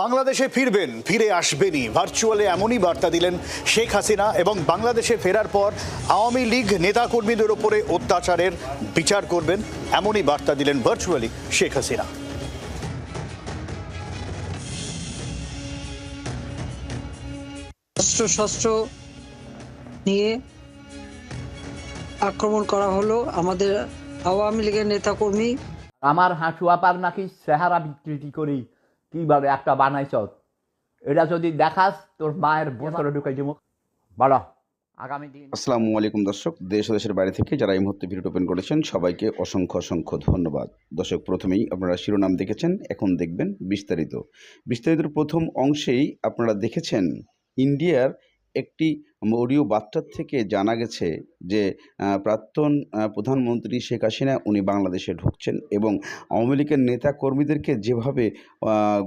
বাংলাদেশে ফিরবেন ফিরে আসবেনই। ভার্চুয়ালে এমনই বার্তা দিলেন শেখ হাসিনা এবং বাংলাদেশে ফেরার পর আওয়ামী লীগ নেতাকর্মীদের ওপরে অত্যাচারের বিচার করবেন এমনই বার্তা দিলেন ভার্চুয়ালি শেখ হাসিনা। অস্ত্র শস্ত্র নিয়ে আক্রমণ করা হলো আমাদের আওয়ামী লীগের নেতাকর্মী। আমার হাঁটু আপার নাকি চেহারা বিকৃতি করি কীভাবে একটা বানাইছ এটা যদি দেখাস তোর মায়ের বোতলে ঢুকাই দিব। বলো আগামী দিন। আসসালামু আলাইকুম দর্শক দেশ ও দেশের বাইরে থেকে যারা এই মুহূর্তে ভিডিও ওপেন করেছেন সবাইকে অসংখ্য অসংখ্য ধন্যবাদ। দর্শক প্রথমেই আপনারা শিরোনাম দেখেছেন এখন দেখবেন বিস্তারিত। বিস্তারিতর প্রথম অংশেই আপনারা দেখেছেন ইন্ডিয়ার একটি অডিও বার্তার থেকে জানা গেছে যে প্রাক্তন প্রধানমন্ত্রী শেখ হাসিনা উনি বাংলাদেশে ঢুকছেন এবং আওয়ামী লীগের নেতা কর্মীদেরকে যেভাবে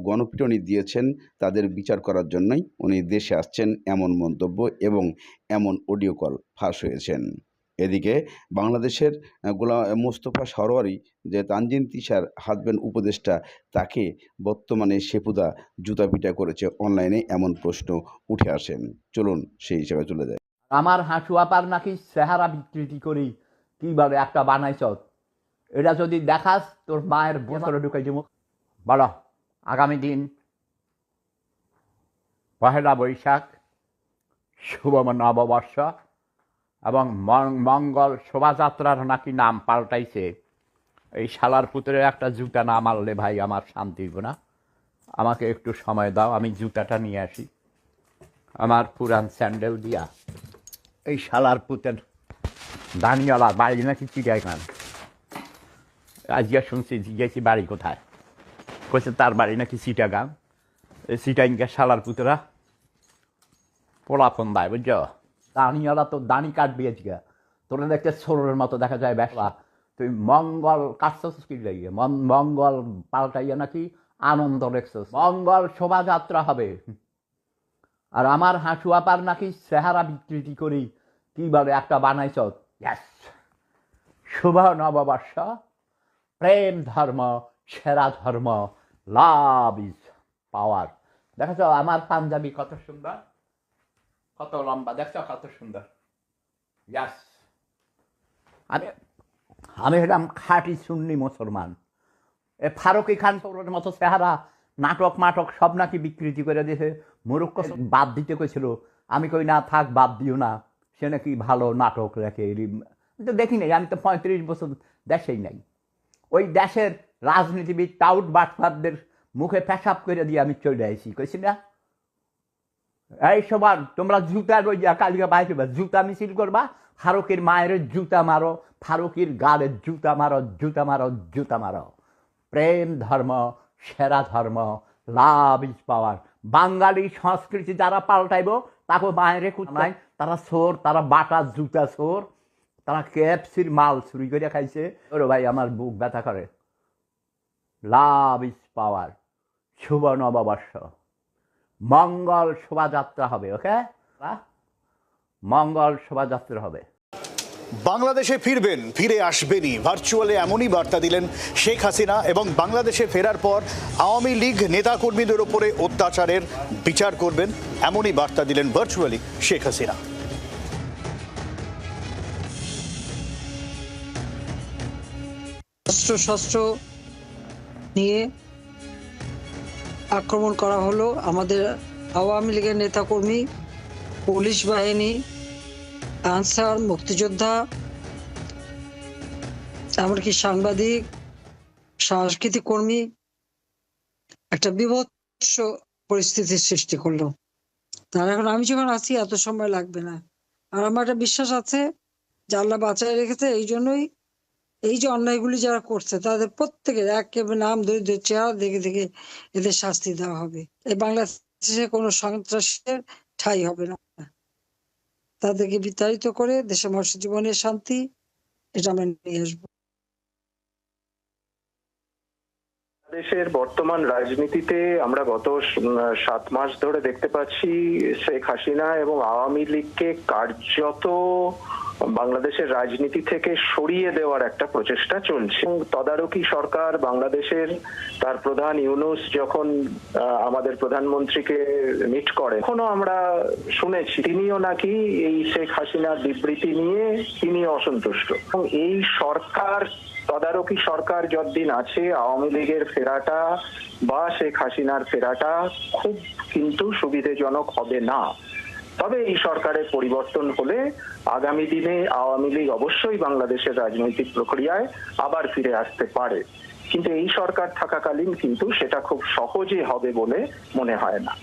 গণপিটনি দিয়েছেন তাদের বিচার করার জন্যই উনি দেশে আসছেন এমন মন্তব্য এবং এমন অডিও কল ফাঁস হয়েছেন। এদিকে বাংলাদেশের আহ, গোলা মোস্তফা সরোয়ারি যে তানজিন তিশার হাজব্যান্ড উপদেষ্টা তাকে বর্তমানে সেপুদা জুতা পিটা করেছে অনলাইনে এমন প্রশ্ন উঠে আসেন চলুন সেই হিসাবে চলে যায় আমার হাঁটু আপার নাকি চেহারা বিকৃতি করি কীভাবে একটা বানাইছ? এটা যদি দেখাস তোর মায়ের বোতলে ঢুকাই দিব। বলো আগামী দিন পহেলা বৈশাখ শুভ নববর্ষ। এবং মঙ্গল শোভাযাত্রার নাকি নাম পাল্টাইছে। এই শালার পুত্রের একটা জুতা না মারলে ভাই আমার শান্তি হইব না। আমাকে একটু সময় দাও, আমি জুতাটা নিয়ে আসি। আমার পুরান স্যান্ডেল দিয়া। এই শালার পুতের দানিওয়ালা বাড়ি নাকি চিড়িয়াখান? আজকে শুনছি জিজ্ঞেসি বাড়ি কোথায়? কইছে তার বাড়ি নাকি চিটাগাং এই চিটাইনকে শালার পুতরা পোলাপন দেয়, বুঝছ? দানিওয়ালা তো দানি কাটবি আজকে তোরা দেখতে ছোড়ের মতো দেখা যায় বেশা তুই মঙ্গল কাটছস কি লাগিয়ে মঙ্গল পাল্টাইয়া নাকি আনন্দ দেখছস মঙ্গল শোভাযাত্রা হবে। আর আমার হাঁটু আপার নাকি চেহারা বিকৃতি করি। কীভাবে একটা বানাইছ? ইয়াস শুভ নববর্ষ। প্রেম ধর্ম, সেরা ধর্ম লাভ ইজ পাওয়ার দেখেছ, আমার পাঞ্জাবি কত সুন্দর? কত লম্বা দেখছ কত সুন্দর ইয়াস আমি আমি হলাম খাঁটি সুন্নি মুসলমান এ ফারুকি খান সৌরের মতো চেহারা নাটক মাটক সব নাকি বিকৃতি করে দিয়েছে মুরুক্ষ বাদ দিতে কইছিল আমি কই না থাক বাদ দিও না সে নাকি ভালো নাটক রেখে তো দেখি নাই আমি তো পঁয়ত্রিশ বছর দেশেই নাই ওই দেশের রাজনীতিবিদ টাউট বাটফারদের মুখে পেশাব করে দিয়ে আমি চলে আসি কইছি না এই সবার তোমরা জুতা রইয়া কালকে বাইরে বা জুতা মিছিল করবা ফারুকের মায়ের জুতা মারো ফারুকের গালের জুতা মারো জুতা মারো জুতা মারো। প্রেম ধর্ম সেরা ধর্ম লাভ ইজ পাওয়ার বাঙালি সংস্কৃতি যারা পাল্টাইব তাকে মায়ের নাই তারা সোর তারা বাটা জুতা সোর। তারা কেএফসির মাল চুরি করে খাইছে। ওরে ভাই আমার বুক ব্যথা করে। লাভ ইজ পাওয়ার শুভ নববর্ষ। মঙ্গল শোভাযাত্রা হবে ওকে? মঙ্গল শোভাযাত্রা হবে। বাংলাদেশে ফিরবেন ফিরে আসবেনই। ভার্চুয়ালে এমনই বার্তা দিলেন শেখ হাসিনা এবং বাংলাদেশে ফেরার পর আওয়ামী লীগ নেতাকর্মীদের ওপরে অত্যাচারের বিচার করবেন এমনই বার্তা দিলেন ভার্চুয়ালি শেখ হাসিনা। অস্ত্র শস্ত্র নিয়ে আক্রমণ করা হলো। আমাদের আওয়ামী লীগের নেতাকর্মী, পুলিশ বাহিনী, আনসার, মুক্তিযোদ্ধা, এমনকি সাংবাদিক, সাংস্কৃতিক কর্মী একটা বিভৎস পরিস্থিতির সৃষ্টি করল। তার এখন আমি যখন আছি, এত সময় লাগবে না। আর আমার একটা বিশ্বাস আছে যে আল্লাহ বাঁচায় রেখেছে, এই জন্যই এই যে অন্যায়গুলি যারা করছে, তাদের প্রত্যেকের একেবারে নাম ধরে চেহারা দেখে দেখে এদের শাস্তি দেওয়া হবে। এই বাংলাদেশে কোনো সন্ত্রাসের ঠাই হবে না। তাদেরকে বিতাড়িত করে দেশের মানুষের জীবনের শান্তি, এটা আমরা নিয়ে আসব। দেশের বর্তমান রাজনীতিতে আমরা গত সাত মাস ধরে দেখতে পাচ্ছি শেখ হাসিনা এবং আওয়ামী লীগকে কার্যত বাংলাদেশের রাজনীতি থেকে সরিয়ে দেওয়ার একটা প্রচেষ্টা চলছে। তদারকি সরকার বাংলাদেশের তার প্রধান ইউনুস যখন আমাদের প্রধানমন্ত্রীকে মিট করে, এখনও আমরা শুনেছি, তিনিও নাকি এই শেখ হাসিনার বিবৃতি নিয়ে তিনি অসন্তুষ্ট। এই সরকার, তদারকি সরকার যতদিন আছে, আওয়ামী লীগের ফেরাটা বা শেখ হাসিনার ফেরাটা খুব কিন্তু সুবিধাজনক হবে না। তবে এই সরকারের পরিবর্তন হলে আগামী দিনে আওয়ামী লীগ অবশ্যই বাংলাদেশের রাজনৈতিক প্রক্রিয়ায় আবার ফিরে আসতে পারে। কিন্তু এই সরকার থাকাকালীন কিন্তু সেটা খুব সহজে হবে বলে মনে হয় না।